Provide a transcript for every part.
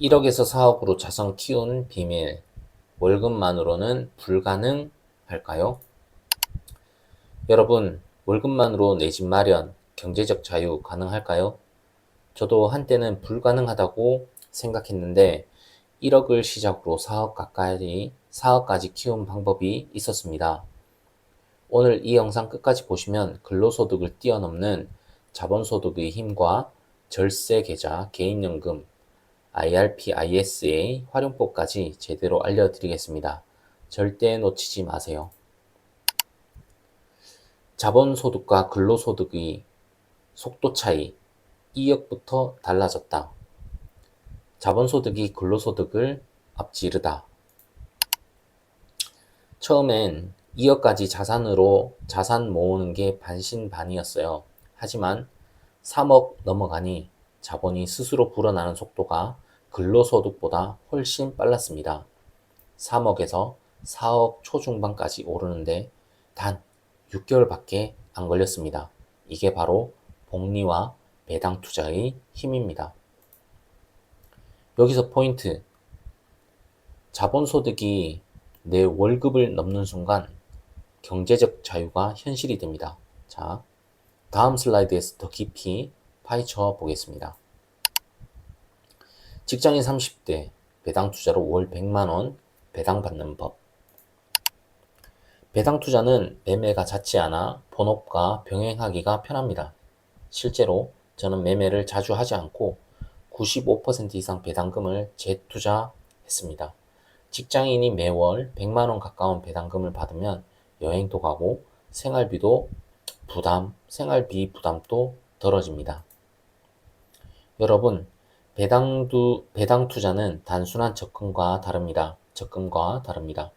1억에서 4억으로 자선 키우는 비밀. 월급만으로는 불가능할까요? 여러분, 월급만으로 내 집 마련, 경제적 자유 가능할까요? 저도 한때는 불가능하다고 생각했는데 1억을 시작으로 4억 가까이, 4억까지 키운 방법이 있었습니다. 오늘 이 영상 끝까지 보시면 근로소득을 뛰어넘는 자본소득의 힘과 절세 계좌, 개인연금, IRP, ISA 활용법까지 제대로 알려드리겠습니다. 절대 놓치지 마세요. 자본소득과 근로소득의 속도 차이 2억부터 달라졌다. 자본소득이 근로소득을 앞지르다. 처음엔 2억까지 자산으로 자산 모으는 게 반신반의였어요. 하지만 3억 넘어가니 자본이 스스로 불어나는 속도가 근로소득보다 훨씬 빨랐습니다. 3억에서 4억 초중반까지 오르는데 단 6개월밖에 안 걸렸습니다. 이게 바로 복리와 배당 투자의 힘입니다. 여기서 포인트. 자본소득이 내 월급을 넘는 순간 경제적 자유가 현실이 됩니다. 자, 다음 슬라이드에서 더 깊이 파헤쳐 보겠습니다. 직장인 30대 배당 투자로 월 100만원 배당 받는 법. 배당 투자는 매매가 잦지 않아 본업과 병행하기가 편합니다. 실제로 저는 매매를 자주 하지 않고 95% 이상 배당금을 재투자했습니다. 직장인이 매월 100만원 가까운 배당금을 받으면 여행도 가고 생활비도 부담, 생활비 부담도 덜어집니다. 여러분, 배당두, 배당 투자는 단순한 접근과 다릅니다. 접근과 다릅니다.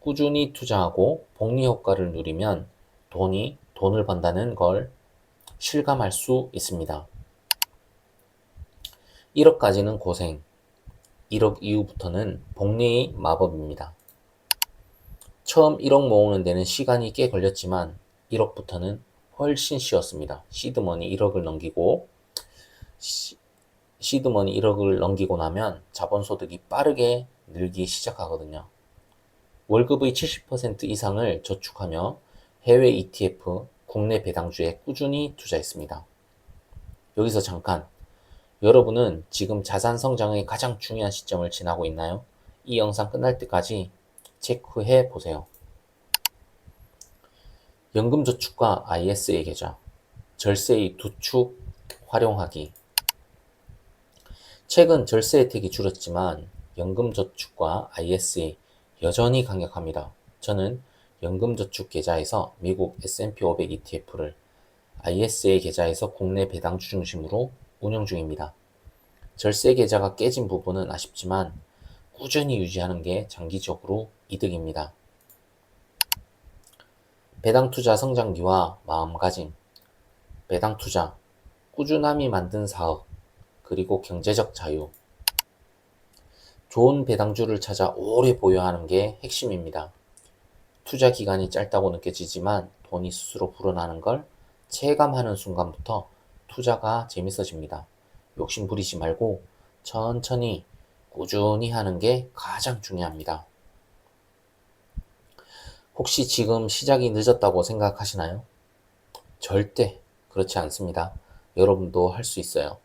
꾸준히 투자하고 복리 효과를 누리면 돈이 돈을 번다는 걸 실감할 수 있습니다. 1억까지는 고생, 1억 이후부터는 복리의 마법입니다. 처음 1억 모으는 데는 시간이 꽤 걸렸지만 1억부터는 훨씬 쉬웠습니다. 시드머니 1억을 넘기고 시, 시드머니 1억을 넘기고 나면 자본소득이 빠르게 늘기 시작하거든요. 월급의 70% 이상을 저축하며 해외 ETF, 국내 배당주에 꾸준히 투자했습니다. 여기서 잠깐 여러분은 지금 자산 성장의 가장 중요한 시점을 지나고 있나요? 이 영상 끝날 때까지 체크해 보세요. 연금저축과 ISA 계좌, 절세의 두 축 활용하기. 최근 절세 혜택이 줄었지만 연금저축과 ISA 여전히 강력합니다. 저는 연금저축 계좌에서 미국 S&P 500 ETF를 ISA 계좌에서 국내 배당주 중심으로 운영 중입니다. 절세 계좌가 깨진 부분은 아쉽지만 꾸준히 유지하는 게 장기적으로 이득입니다. 배당 투자 성장기와 마음가짐, 배당 투자, 꾸준함이 만든 사업, 그리고 경제적 자유. 좋은 배당주를 찾아 오래 보유하는 게 핵심입니다. 투자 기간이 짧다고 느껴지지만 돈이 스스로 불어나는 걸 체감하는 순간부터 투자가 재밌어집니다. 욕심 부리지 말고 천천히 꾸준히 하는 게 가장 중요합니다. 혹시 지금 시작이 늦었다고 생각하시나요? 절대 그렇지 않습니다. 여러분도 할 수 있어요.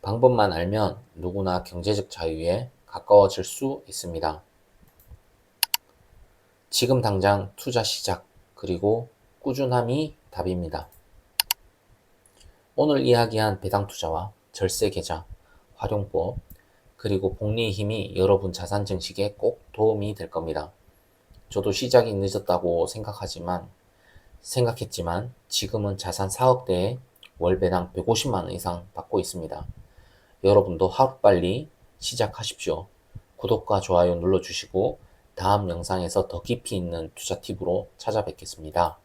방법만 알면 누구나 경제적 자유에 가까워질 수 있습니다. 지금 당장 투자 시작, 그리고 꾸준함이 답입니다. 오늘 이야기한 배당 투자와 절세 계좌, 활용법, 그리고 복리의 힘이 여러분 자산 증식에 꼭 도움이 될 겁니다. 저도 시작이 늦었다고 생각하지만, 생각했지만 지금은 자산 4억대에 월 배당 150만원 이상 받고 있습니다. 여러분도 하루빨리 시작하십시오. 구독과 좋아요 눌러주시고 다음 영상에서 더 깊이 있는 투자 팁으로 찾아뵙겠습니다.